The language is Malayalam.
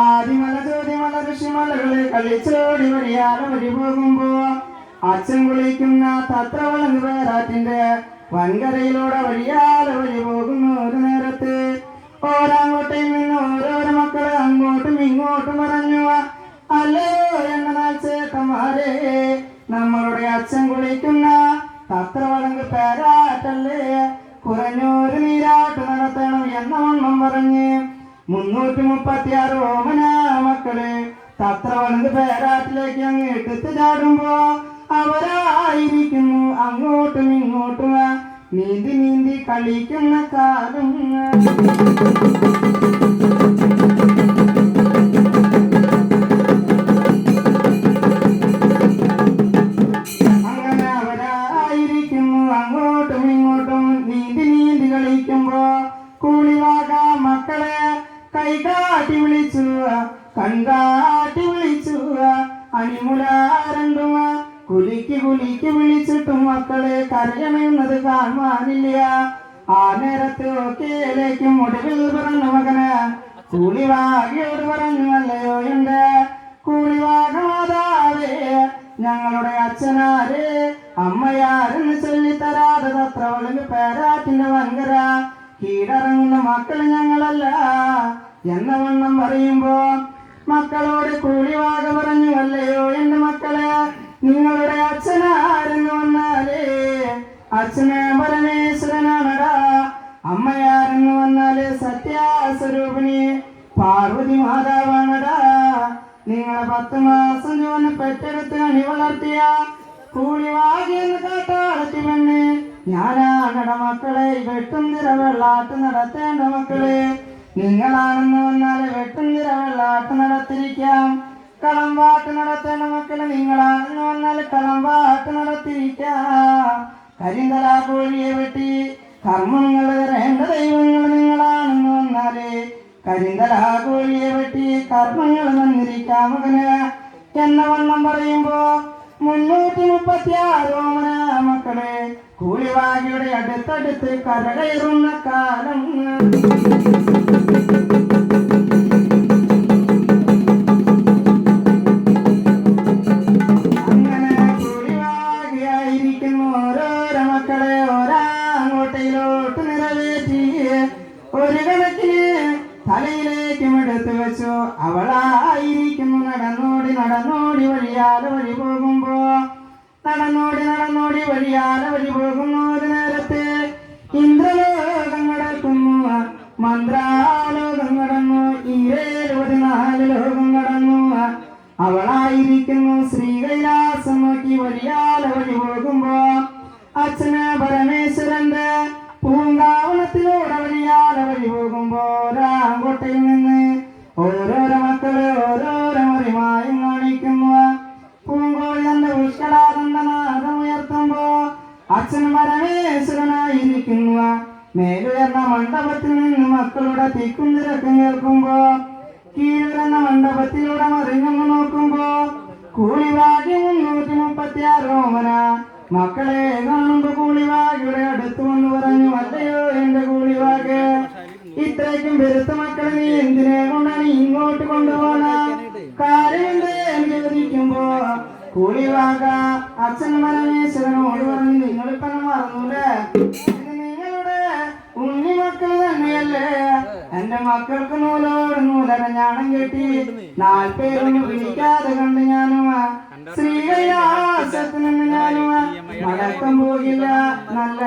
ആദിമല ചോദ്യമല ഋഷിമലകളെ കളിച്ചോടി വഴിയാല വഴി പോകുമ്പോ അച്ഛൻ കുളിക്കുന്ന തത്രവളങ്ങ് പേരാറ്റിന്റെ വൻകരയിലൂടെ വഴിയാല വഴി പോകുന്ന ഒരു നേരത്ത്. ഓരോങ്ങോട്ടയിൽ നിന്ന് ഓരോരോ മക്കളെ അങ്ങോട്ടും ഇങ്ങോട്ടും പറഞ്ഞു അല്ലയോ എന്നതാ ചേട്ടന്മാരെ നമ്മളുടെ അച്ഛൻ കുളിക്കുന്ന തത്രവളങ്ങ് പേരാറ്റല്ലേ? കുറഞ്ഞൊരു നീരാട്ട് നടത്തണം എന്ന വണ്ണം പറഞ്ഞ് മുന്നൂറ്റി മുപ്പത്തി ആറ് ഓമന മക്കൾ തത്ര തത്രവളങ്ങ് പേരാട്ടിലേക്ക് അങ്ങ് എടുത്ത് ചാടുമ്പോ അവരായിരിക്കുന്നു അങ്ങോട്ടും ഇങ്ങോട്ടും. നീന്തി നീന്തി കളിക്കുന്ന കാലം. അങ്ങോട്ടും ഇങ്ങോട്ടും. നീന്തി നീന്തി കളിക്കുമ്പോ കൂളിവാ കൈകാട്ടി വിളിച്ചു കൺകാട്ടി വിളിച്ചു അണിമുല രണ്ടും കുലിക്ക് കുലിക്ക് വിളിച്ചിട്ടും മക്കളെ കരയണമെന്നത് കാണുവാനില്ല. ആ നേരത്ത് ഒക്കെയിലേക്കും ഒടുവിൽ പറഞ്ഞു മകന്. കൂലിവാകിയോട് പറഞ്ഞു അല്ലയോ എന്റെ കൂലിവാകമാതാവേ ഞങ്ങളുടെ അച്ഛനാരേ അമ്മയാരെന്ന് ചൊല്ലിത്തരാതെ തത്രവളിന് പേരാറ്റിന്റെ വങ്കര കീഴടങ്ങുന്ന മക്കൾ ഞങ്ങളല്ല എന്ന വണ്ണം പറയുമ്പോ മക്കളോട് കൂലിവാക പറഞ്ഞു അല്ലയോ എന്റെ മക്കളെ? നിങ്ങളുടെ അച്ഛനാരെന്ന് വന്നാലേ. അച്ഛന് പരമേശ്വരനാണടാ. അമ്മയാരെന്ന് വന്നാൽ സത്യാസ്വരൂപിണി. പാർവതി മാതാവാണടാ. നിങ്ങളെ പത്ത് മാസം ചുവന്ന് പെറ്റെടുത്ത് അണി വളർത്തിയ കാട്ടാളത്തി പെണ്ണ് ഞാനാണട മക്കളെ വെട്ടും നിറ വെള്ളാട്ട് നടത്തേണ്ട മക്കളെ. നിങ്ങളാണെന്ന് വന്നാൽ വെട്ടും നിറ വെള്ളാട്ട് നടത്തിരിക്കാം കളമ്പാട്ട് നടത്തേണ്ട മക്കളെ നിങ്ങളാണെന്ന് വന്നാൽ കളമ്പാട്ട് നടത്തിരിക്കാം. കരിന്തല കോഴിയെ വെട്ടി കർമ്മങ്ങൾ വരേണ്ട ദൈവങ്ങൾ നിങ്ങളാണെന്ന് വന്നാൽ കരിന്തല കോഴിയെ വെട്ടി കർമ്മങ്ങൾ വന്നിരിക്കാം മകന്. എന്ന വണ്ണം പറയുമ്പോ മുന്നൂറ്റി മുപ്പത്തി ആറോമന മക്കളെ കൂലിവാകിയുടെ അടുത്തടുത്ത് കരകയറുന്ന കാലം. അവളായിരിക്കുന്നു നടന്നോടി നടന്നോടി വഴിയാതെ വഴി പോകുമ്പോ നടന്നോടി നടന്നോടി വഴിയാലെ വഴി പോകുന്നു ഒരു നേരത്തെ. ഇന്ദ്രലോകം കടക്കുന്നു മന്ത്രാലോകം കടന്നു ഈരേഴുപതി നാല് ലോകം കടന്നു അവളായിരിക്കുന്നു ശ്രീകൈലാസം നോക്കി വഴിയാലെ വഴി പോകുമ്പോ അച്ഛന് പരമേശ്വരന്റെ പൂങ്കാവളത്തിലൂടെ വഴിയാലെ വഴി പോകുമ്പോ രാങ്കോട്ടയിൽ നിന്ന് ഓരോരോ അച്ഛൻ പരമേശ്വരനായിരിക്കുന്നു മേലുയർന്ന മണ്ഡപത്തിൽ നിന്ന് മക്കളുടെ തിക്കും തിരക്കും കേൾക്കുമ്പോ കീഴുന്ന മണ്ഡപത്തിലൂടെ മറിഞ്ഞു നോക്കുമ്പോ കൂളിവാകി മുന്നൂറ്റി മുപ്പത്തി ആറ് ഓമന. മക്കളെ കാണുമ്പോ കൂളിവാകിയുടെ അടുത്തു വന്ന് പറഞ്ഞു അല്ലയോ എന്റെ കൂളിവാക് ഇത്രയ്ക്കും പെരുത്ത മക്കളെ നീ എന്തിനെ കൂലിവാക അച്ഛൻ പരമേശ്വരനോട് പറഞ്ഞ് നിങ്ങളിപ്പം മറന്നൂലേ? നിങ്ങളുടെ ഉണ്ണി മക്കൾ തന്നെയല്ലേ? എന്റെ മക്കൾക്ക് നൂലോട് നൂലരഞ്ഞാണം കെട്ടി നാൽപ്പേരൊന്നും വിളിക്കാതെ കണ്ട് ഞാനും ശ്രീകൈലാസത്തിനും ഞാനും മടക്കം പോകില്ല നല്ല